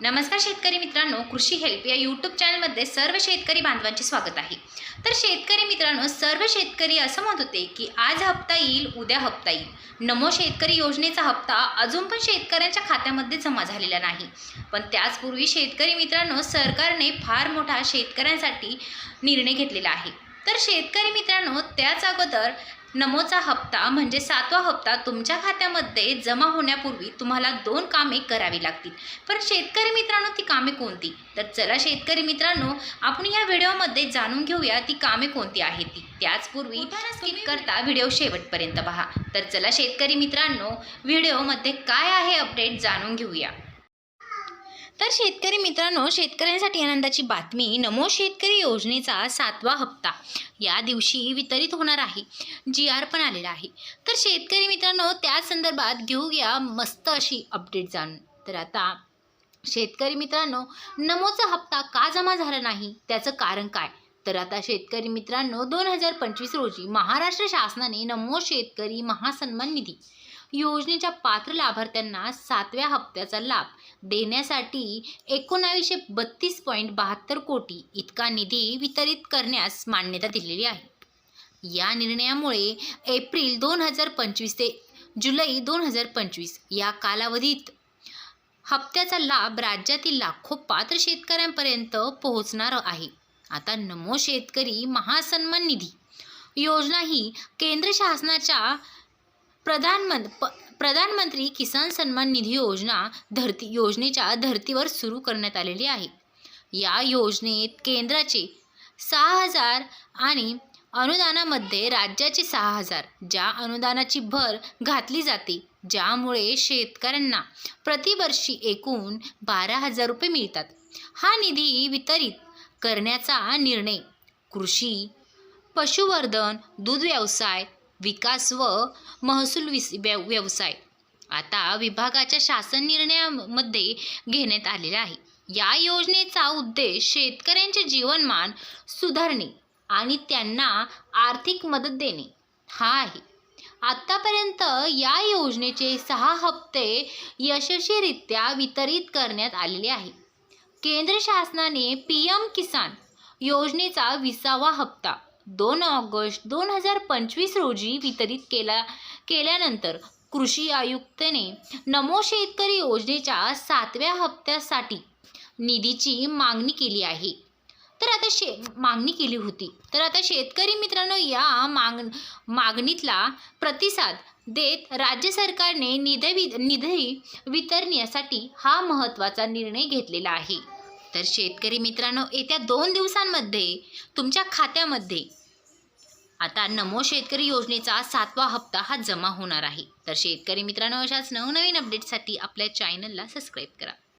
नमस्कार शेतकरी मित्रांनो कृषी हेल्प या यूट्यूब चॅनलमध्ये सर्व शेतकरी बांधवांचे स्वागत आहे. तर शेतकरी मित्रांनो सर्व शेतकरी असं म्हणत होते की आज हप्ता येईल उद्या हप्ता येईल. नमो शेतकरी योजनेचा हप्ता अजून पण शेतकऱ्यांच्या खात्यामध्ये जमा झालेला नाही. पण त्याचपूर्वी शेतकरी मित्रांनो सरकारने फार मोठा शेतकऱ्यांसाठी निर्णय घेतलेला आहे. तर शेतकरी मित्रांनो त्याच अगोदर नमोचा हप्ता म्हणजे सातवा हप्ता तुमच्या खात्यामध्ये जमा होण्यापूर्वी तुम्हाला दोन कामे करावी लागतील. पण शेतकरी मित्रांनो ती कामे कोणती? तर चला शेतकरी मित्रांनो आपण या व्हिडिओमध्ये जाणून घेऊया ती कामे कोणती आहेत ती. त्याचपूर्वी स्किप करता व्हिडिओ शेवटपर्यंत पहा. तर चला शेतकरी मित्रांनो व्हिडिओमध्ये काय आहे अपडेट जाणून घेऊया. तर शेतकरी मित्रांनो शेतकऱ्यांसाठी आनंदाची बातमी नमो शेतकरी योजनेचा सातवा हप्ता. या दिवशी वितरित होणार आहे. जी आर पण आलेला आहे. तर शेतकरी मित्रांनो त्या संदर्भात घेऊया मस्त अशी अपडेट जाणून. तर आता शेतकरी मित्रांनो नमोचा हप्ता का जमा झाला नाही? त्याचं कारण काय? तर आता शेतकरी मित्रांनो दोन हजार पंचवीस रोजी महाराष्ट्र शासनाने नमो शेतकरी महासन्मान निधी योजनेच्या पात्र लाभार्थ्यांना सातव्या हप्त्याचा लाभ देण्यासाठी एकोणावीसशे बत्तीस पॉईंट बहात्तर कोटी इतका निधी वितरित करण्यास मान्यता दिलेली आहे. या निर्णयामुळे एप्रिल दोन हजार पंचवीस ते जुलै दोन हजार पंचवीस या कालावधीत हप्त्याचा लाभ राज्यातील लाखो पात्र शेतकऱ्यांपर्यंत पोहोचणार आहे. आता नमो शेतकरी महासन्मान निधी योजना ही केंद्र शासनाच्या प्रधानमं प प्रधानमंत्री किसान सन्मान निधी योजना धरती योजनेच्या धर्तीवर सुरू करण्यात आलेली आहे. या योजनेत केंद्राचे सहा हजार आणि अनुदानामध्ये राज्याचे सहा हजार ज्या अनुदानाची भर घातली जाते ज्यामुळे शेतकऱ्यांना प्रतिवर्षी एकूण बारा हजार रुपये मिळतात. हा निधी वितरित करण्याचा निर्णय कृषी पशुवर्धन दूध व्यवसाय विकास व महसूल विस व्यव व्यवसाय. आता विभागाच्या शासन निर्णयामध्ये घेण्यात आलेला आहे. या योजनेचा उद्देश शेतकऱ्यांचे जीवनमान सुधारणे आणि त्यांना आर्थिक मदत देणे. हा आहे. आत्तापर्यंत या योजनेचे सहा हप्ते यशस्वीरित्या वितरित करण्यात आलेले आहे. केंद्र शासनाने पी एम किसान योजनेचा विसावा हप्ता दोन ऑगस्ट दोन हजार पंचवीस रोजी वितरित केला केल्यानंतर कृषी आयुक्तने नमो शेतकरी योजनेच्या सातव्या हप्त्यासाठी निधीची मागणी केली आहे. तर आता शे मागणी केली होती. तर आता शेतकरी मित्रांनो या माग मागणीतला प्रतिसाद देत राज्य सरकारने निधी वि निधी वितरण्यासाठी हा महत्त्वाचा निर्णय घेतलेला आहे. तर शेतकरी मित्रांनो येत्या दोन दिवसांमध्ये तुमच्या खात्यामध्ये आता नमो शेतकरी योजनेचा सातवा हप्ता हा जमा होणार आहे. तर शेतकरी मित्रांनो अशाच नवनवीन अपडेटसाठी आपल्या चॅनलला सबस्क्राईब करा.